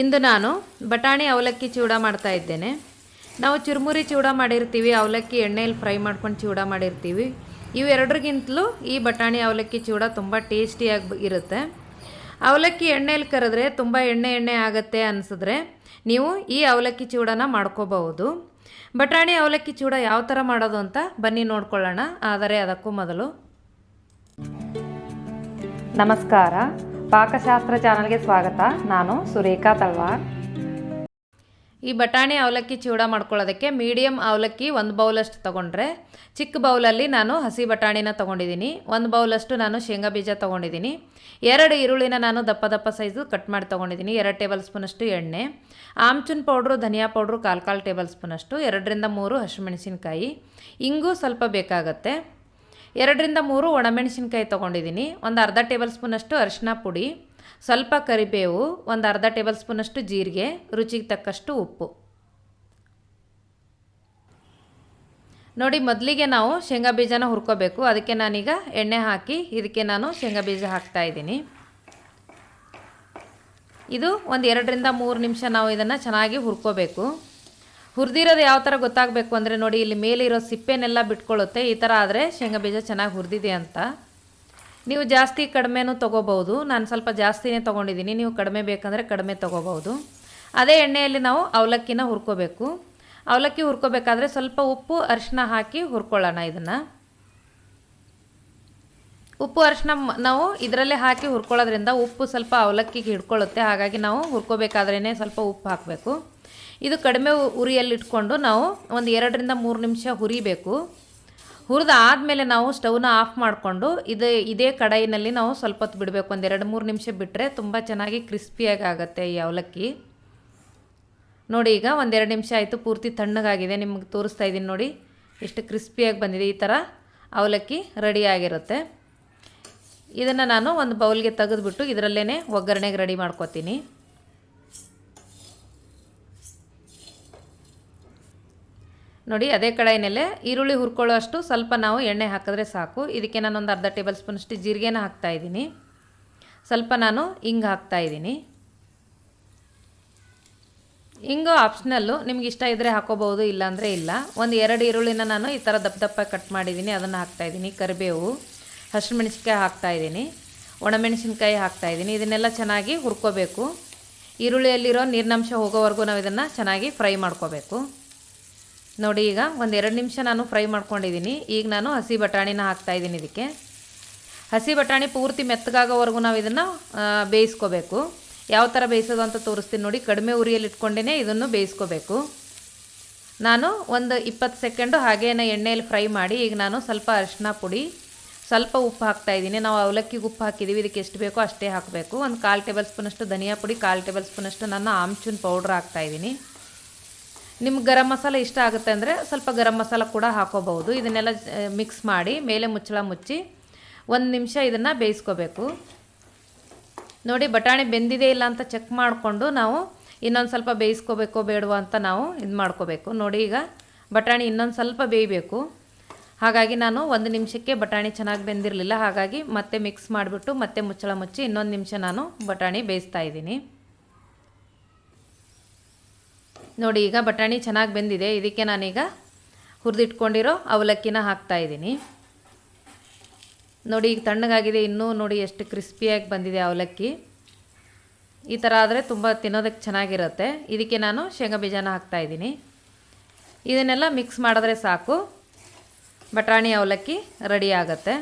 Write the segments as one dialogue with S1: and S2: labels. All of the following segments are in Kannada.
S1: ಇಂದು ನಾನು ಬಟಾಣಿ ಅವಲಕ್ಕಿ ಚೂಡ ಮಾಡ್ತಾ ಇದ್ದೇನೆ. ನಾವು ಚುರುಮುರಿ ಚೂಡ ಮಾಡಿರ್ತೀವಿ, ಅವಲಕ್ಕಿ ಎಣ್ಣೆಯಲ್ಲಿ ಫ್ರೈ ಮಾಡ್ಕೊಂಡು ಚೂಡ ಮಾಡಿರ್ತೀವಿ. ಇವೆರಡ್ರಿಗಿಂತಲೂ ಈ ಬಟಾಣಿ ಅವಲಕ್ಕಿ ಚೂಡ ತುಂಬ ಟೇಸ್ಟಿಯಾಗಿ ಇರುತ್ತೆ. ಅವಲಕ್ಕಿ ಎಣ್ಣೆಯಲ್ಲಿ ಕರೆದ್ರೆ ತುಂಬ ಎಣ್ಣೆ ಎಣ್ಣೆ ಆಗುತ್ತೆ ಅನಿಸಿದ್ರೆ ನೀವು ಈ ಅವಲಕ್ಕಿ ಚೂಡನ ಮಾಡ್ಕೋಬಹುದು. ಬಟಾಣಿ ಅವಲಕ್ಕಿ ಚೂಡ ಯಾವ ಥರ ಮಾಡೋದು ಅಂತ ಬನ್ನಿ ನೋಡ್ಕೊಳ್ಳೋಣ. ಆದರೆ ಅದಕ್ಕೂ ಮೊದಲು ನಮಸ್ಕಾರ. ಪಾಕಶಾಸ್ತ್ರ ಚಾನಲ್ಗೆ ಸ್ವಾಗತ. ನಾನು ಸುರೇಖಾ ತಳ್ವಾರ್ ಈ ಬಟಾಣಿ ಅವಲಕ್ಕಿ ಚೂಡ ಮಾಡ್ಕೊಳ್ಳೋದಕ್ಕೆ ಮೀಡಿಯಮ್ ಅವಲಕ್ಕಿ ಒಂದು ಬೌಲಷ್ಟು ತೊಗೊಂಡ್ರೆ, ಚಿಕ್ಕ ಬೌಲಲ್ಲಿ ನಾನು ಹಸಿ ಬಟಾಣಿನ ತೊಗೊಂಡಿದ್ದೀನಿ, ಒಂದು ಬೌಲಷ್ಟು ನಾನು ಶೇಂಗಾ ಬೀಜ ತೊಗೊಂಡಿದ್ದೀನಿ, ಎರಡು ಈರುಳ್ಳಿನ ನಾನು ದಪ್ಪ ದಪ್ಪ ಸೈಜು ಕಟ್ ಮಾಡಿ ತೊಗೊಂಡಿದ್ದೀನಿ, ಎರಡು ಟೇಬಲ್ ಸ್ಪೂನಷ್ಟು ಎಣ್ಣೆ, ಆಮ್ಚೂನ್ ಪೌಡ್ರು, ಧನಿಯಾ ಪೌಡ್ರು, ಕಾಲು ಕಾಲು ಟೇಬಲ್ ಸ್ಪೂನಷ್ಟು, ಎರಡರಿಂದ ಮೂರು ಹಸಿಮೆಣಸಿನ್ಕಾಯಿ, ಇಂಗು ಸ್ವಲ್ಪ ಬೇಕಾಗತ್ತೆ. ಎರಡರಿಂದ ಮೂರು ಒಣಮೆಣಸಿನ್ಕಾಯಿ ತೊಗೊಂಡಿದ್ದೀನಿ. ಒಂದು ಅರ್ಧ ಟೇಬಲ್ ಸ್ಪೂನಷ್ಟು ಅರಿಶಿನ ಪುಡಿ, ಸ್ವಲ್ಪ ಕರಿಬೇವು, ಒಂದು ಅರ್ಧ ಟೇಬಲ್ ಸ್ಪೂನಷ್ಟು ಜೀರಿಗೆ, ರುಚಿಗೆ ತಕ್ಕಷ್ಟು ಉಪ್ಪು. ನೋಡಿ, ಮೊದಲಿಗೆ ನಾವು ಶೇಂಗಾ ಬೀಜನ ಹುರ್ಕೋಬೇಕು. ಅದಕ್ಕೆ ನಾನೀಗ ಎಣ್ಣೆ ಹಾಕಿ ಇದಕ್ಕೆ ನಾನು ಶೇಂಗಾ ಬೀಜ ಹಾಕ್ತಾ ಇದ್ದೀನಿ. ಇದು ಒಂದು ಎರಡರಿಂದ ಮೂರು ನಿಮಿಷ ನಾವು ಇದನ್ನು ಚೆನ್ನಾಗಿ ಹುರ್ಕೋಬೇಕು. ಹುರಿದಿರೋದು ಯಾವ ಥರ ಗೊತ್ತಾಗಬೇಕು ಅಂದರೆ ನೋಡಿ, ಇಲ್ಲಿ ಮೇಲಿರೋ ಸಿಪ್ಪೆನೆಲ್ಲ ಬಿಟ್ಕೊಳ್ಳುತ್ತೆ. ಈ ಥರ ಆದರೆ ಶೇಂಗಾ ಬೀಜ ಚೆನ್ನಾಗಿ ಹುರಿದಿದೆ ಅಂತ. ನೀವು ಜಾಸ್ತಿ ಕಡಿಮೆನೂ ತೊಗೋಬೋದು ನಾನು ಸ್ವಲ್ಪ ಜಾಸ್ತಿನೇ ತೊಗೊಂಡಿದ್ದೀನಿ ನೀವು ಕಡಿಮೆ ಬೇಕಂದರೆ ಕಡಿಮೆ ತೊಗೋಬೋದು ಅದೇ ಎಣ್ಣೆಯಲ್ಲಿ ನಾವು ಅವಲಕ್ಕಿನ ಹುರ್ಕೋಬೇಕು. ಅವಲಕ್ಕಿ ಹುರ್ಕೋಬೇಕಾದ್ರೆ ಸ್ವಲ್ಪ ಉಪ್ಪು ಅರಿಶಿನ ಹಾಕಿ ಹುರ್ಕೊಳ್ಳೋಣ ಇದನ್ನು. ಉಪ್ಪು ಅರಿಶಿನ ನಾವು ಇದರಲ್ಲೇ ಹಾಕಿ ಹುರ್ಕೊಳ್ಳೋದ್ರಿಂದ ಉಪ್ಪು ಸ್ವಲ್ಪ ಅವಲಕ್ಕಿಗೆ ಹಿಡ್ಕೊಳ್ಳುತ್ತೆ. ಹಾಗಾಗಿ ನಾವು ಹುರ್ಕೋಬೇಕಾದ್ರೇ ಸ್ವಲ್ಪ ಉಪ್ಪು ಹಾಕಬೇಕು. ಇದು ಕಡಿಮೆ ಉರಿಯಲ್ಲಿಟ್ಕೊಂಡು ನಾವು ಒಂದು ಎರಡರಿಂದ ಮೂರು ನಿಮಿಷ ಹುರಿಬೇಕು. ಹುರಿದ ಆದಮೇಲೆ ನಾವು ಸ್ಟವ್ನ ಆಫ್ ಮಾಡಿಕೊಂಡು ಇದು, ಇದೇ ಕಡಾಯಿನಲ್ಲಿ ನಾವು ಸ್ವಲ್ಪ ಹೊತ್ತು ಬಿಡಬೇಕು. ಒಂದು ಎರಡು, ಮೂರು ನಿಮಿಷ ಬಿಟ್ಟರೆ ತುಂಬ ಚೆನ್ನಾಗಿ ಕ್ರಿಸ್ಪಿಯಾಗಿ ಆಗುತ್ತೆ ಈ ಅವಲಕ್ಕಿ. ನೋಡಿ, ಈಗ ಒಂದೆರಡು ನಿಮಿಷ ಆಯಿತು, ಪೂರ್ತಿ ತಣ್ಣಗಾಗಿದೆ. ನಿಮಗೆ ತೋರಿಸ್ತಾ ಇದ್ದೀನಿ ನೋಡಿ, ಎಷ್ಟು ಕ್ರಿಸ್ಪಿಯಾಗಿ ಬಂದಿದೆ ಈ ಥರ ಅವಲಕ್ಕಿ ರೆಡಿ ಆಗಿರುತ್ತೆ. ಇದನ್ನು ನಾನು ಒಂದು ಬೌಲ್ಗೆ ತೆಗೆದುಬಿಟ್ಟು ಇದರಲ್ಲೇ ಒಗ್ಗರಣೆಗೆ ರೆಡಿ ಮಾಡ್ಕೊತೀನಿ. ನೋಡಿ, ಅದೇ ಕಡಾಯಿನಲ್ಲೇ ಈರುಳ್ಳಿ ಹುರ್ಕೊಳ್ಳೋ ಅಷ್ಟು ಸ್ವಲ್ಪ ನಾವು ಎಣ್ಣೆ ಹಾಕಿದ್ರೆ ಸಾಕು. ಇದಕ್ಕೆ ನಾನು ಒಂದು ಅರ್ಧ ಟೇಬಲ್ ಸ್ಪೂನಷ್ಟು ಜೀರಿಗೆನ ಹಾಕ್ತಾ ಇದ್ದೀನಿ. ಸ್ವಲ್ಪ ನಾನು ಹಿಂಗೆ ಹಾಕ್ತಾ ಇದ್ದೀನಿ. ಹಿಂಗು ಆಪ್ಷನಲ್ಲು ನಿಮ್ಗೆ ಇಷ್ಟ ಇದ್ದರೆ ಹಾಕೋಬಹುದು, ಇಲ್ಲಾಂದರೆ ಇಲ್ಲ. ಒಂದು ಎರಡು ಈರುಳ್ಳಿನ ನಾನು ಈ ಥರ ದಪ್ಪ ದಪ್ಪ ಕಟ್ ಮಾಡಿದ್ದೀನಿ. ಅದನ್ನು ಹಾಕ್ತಾಯಿದ್ದೀನಿ ಕರಿಬೇವು, ಹಸಿಮೆಣಸಿನ್ಕಾಯಿ ಹಾಕ್ತಾಯಿದ್ದೀನಿ ಒಣಮೆಣಸಿನ್ಕಾಯಿ ಹಾಕ್ತಾಯಿದ್ದೀನಿ ಇದನ್ನೆಲ್ಲ ಚೆನ್ನಾಗಿ ಹುರ್ಕೋಬೇಕು. ಈರುಳ್ಳಿಯಲ್ಲಿರೋ ನೀರಿನಂಶ ಹೋಗೋವರೆಗೂ ನಾವು ಇದನ್ನು ಚೆನ್ನಾಗಿ ಫ್ರೈ ಮಾಡ್ಕೋಬೇಕು. ನೋಡಿ ಈಗ ಒಂದು ಎರಡು ನಿಮಿಷ ನಾನು ಫ್ರೈ ಮಾಡ್ಕೊಂಡಿದ್ದೀನಿ ಈಗ ನಾನು ಹಸಿ ಬಟಾಣಿನ ಹಾಕ್ತಾಯಿದ್ದೀನಿ ಇದಕ್ಕೆ. ಹಸಿ ಬಟಾಣಿ ಪೂರ್ತಿ ಮೆತ್ತಗಾಗೋವರೆಗೂ ನಾವು ಇದನ್ನು ಬೇಯಿಸ್ಕೋಬೇಕು. ಯಾವ ಥರ ಬೇಯಿಸೋದು ಅಂತ ತೋರಿಸ್ತೀನಿ ನೋಡಿ. ಕಡಿಮೆ ಉರಿಯಲ್ಲಿ ಇಟ್ಕೊಂಡೇ ಇದನ್ನು ಬೇಯಿಸ್ಕೋಬೇಕು. ನಾನು ಒಂದು ಇಪ್ಪತ್ತು ಸೆಕೆಂಡು ಹಾಗೇನ ಎಣ್ಣೆಯಲ್ಲಿ ಫ್ರೈ ಮಾಡಿ ಈಗ ನಾನು ಸ್ವಲ್ಪ ಅರಿಶಿನ ಪುಡಿ, ಸ್ವಲ್ಪ ಉಪ್ಪು ಹಾಕ್ತಾ ಇದ್ದೀನಿ ನಾವು ಅವಲಕ್ಕಿಗೆ ಉಪ್ಪು ಹಾಕಿದ್ದೀವಿ ಇದಕ್ಕೆ ಎಷ್ಟು ಬೇಕೋ ಅಷ್ಟೇ ಹಾಕಬೇಕು. ಒಂದು ಕಾಲು ಟೇಬಲ್ ಸ್ಪೂನಷ್ಟು ಧನಿಯಾ ಪುಡಿ, ಕಾಲು ಟೇಬಲ್ ಸ್ಪೂನಷ್ಟು ನಾನು ಆಮ್ಚೂನ್ ಪೌಡ್ರ್ ಹಾಕ್ತಾಯಿದ್ದೀನಿ ನಿಮ್ಗೆ ಗರಂ ಮಸಾಲ ಇಷ್ಟ ಆಗುತ್ತೆ ಅಂದರೆ ಸ್ವಲ್ಪ ಗರಂ ಮಸಾಲ ಕೂಡ ಹಾಕೋಬಹುದು. ಇದನ್ನೆಲ್ಲ ಮಿಕ್ಸ್ ಮಾಡಿ ಮೇಲೆ ಮುಚ್ಚಳ ಮುಚ್ಚಿ ಒಂದು ನಿಮಿಷ ಇದನ್ನು ಬೇಯಿಸ್ಕೋಬೇಕು. ನೋಡಿ, ಬಟಾಣಿ ಬೆಂದಿದೆ ಇಲ್ಲ ಅಂತ ಚೆಕ್ ಮಾಡಿಕೊಂಡು ನಾವು ಇನ್ನೊಂದು ಸ್ವಲ್ಪ ಬೇಯಿಸ್ಕೋಬೇಕೋ ಬೇಡವೋ ಅಂತ ನಾವು ಇದು ಮಾಡ್ಕೋಬೇಕು. ನೋಡಿ, ಈಗ ಬಟಾಣಿ ಇನ್ನೊಂದು ಸ್ವಲ್ಪ ಬೇಯಬೇಕು. ಹಾಗಾಗಿ ನಾನು ಒಂದು ನಿಮಿಷಕ್ಕೆ ಬಟಾಣಿ ಚೆನ್ನಾಗಿ ಬೆಂದಿರಲಿಲ್ಲ. ಹಾಗಾಗಿ ಮತ್ತೆ ಮಿಕ್ಸ್ ಮಾಡಿಬಿಟ್ಟು ಮತ್ತೆ ಮುಚ್ಚಳ ಮುಚ್ಚಿ ಇನ್ನೊಂದು ನಿಮಿಷ ನಾನು ಬಟಾಣಿ ಬೇಯಿಸ್ತಾ ಇದ್ದೀನಿ. ನೋಡಿ, ಈಗ ಬಟಾಣಿ ಚೆನ್ನಾಗಿ ಬೆಂದಿದೆ. ಇದಕ್ಕೆ ನಾನೀಗ ಹುರಿದಿಟ್ಕೊಂಡಿರೋ ಅವಲಕ್ಕಿನ ಹಾಕ್ತಾ ಇದ್ದೀನಿ. ನೋಡಿ, ಈಗ ತಣ್ಣಗಾಗಿದೆ. ಇನ್ನೂ ನೋಡಿ, ಎಷ್ಟು ಕ್ರಿಸ್ಪಿಯಾಗಿ ಬಂದಿದೆ ಅವಲಕ್ಕಿ. ಈ ಥರ ಆದರೆ ತುಂಬ ತಿನ್ನೋದಕ್ಕೆ ಚೆನ್ನಾಗಿರುತ್ತೆ. ಇದಕ್ಕೆ ನಾನು ಶೇಂಗಾ ಬೀಜನ ಹಾಕ್ತಾ ಇದ್ದೀನಿ. ಇದನ್ನೆಲ್ಲ ಮಿಕ್ಸ್ ಮಾಡಿದ್ರೆ ಸಾಕು. ಬಟಾಣಿ ಅವಲಕ್ಕಿ ರೆಡಿ ಆಗುತ್ತೆ.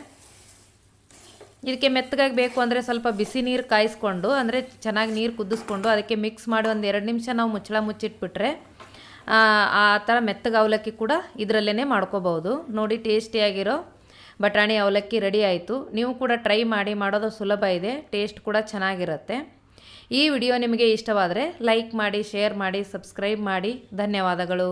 S1: ಇದಕ್ಕೆ ಮೆತ್ತಗಾಗಿ ಬೇಕು ಅಂದರೆ ಸ್ವಲ್ಪ ಬಿಸಿ ನೀರು ಕಾಯಿಸ್ಕೊಂಡು, ಅಂದರೆ ಚೆನ್ನಾಗಿ ನೀರು ಕುದಿಸ್ಕೊಂಡು ಅದಕ್ಕೆ ಮಿಕ್ಸ್ ಮಾಡಿ ಒಂದು ಎರಡು ನಿಮಿಷ ನಾವು ಮುಚ್ಚಳ ಮುಚ್ಚಿಟ್ಬಿಟ್ರೆ, ಆ ಥರ ಮೆತ್ತಗೆ ಅವಲಕ್ಕಿ ಕೂಡ ಇದರಲ್ಲೇ ಮಾಡ್ಕೋಬೋದು ನೋಡಿ ಟೇಸ್ಟಿಯಾಗಿರೋ ಬಟಾಣಿ ಅವಲಕ್ಕಿ ರೆಡಿ ಆಯಿತು. ನೀವು ಕೂಡ ಟ್ರೈ ಮಾಡಿ, ಮಾಡೋದು ಸುಲಭ ಇದೆ ಟೇಸ್ಟ್ ಕೂಡ ಚೆನ್ನಾಗಿರುತ್ತೆ. ಈ ವಿಡಿಯೋ ನಿಮಗೆ ಇಷ್ಟವಾದರೆ ಲೈಕ್ ಮಾಡಿ ಶೇರ್ ಮಾಡಿ ಸಬ್ಸ್ಕ್ರೈಬ್ ಮಾಡಿ. ಧನ್ಯವಾದಗಳು.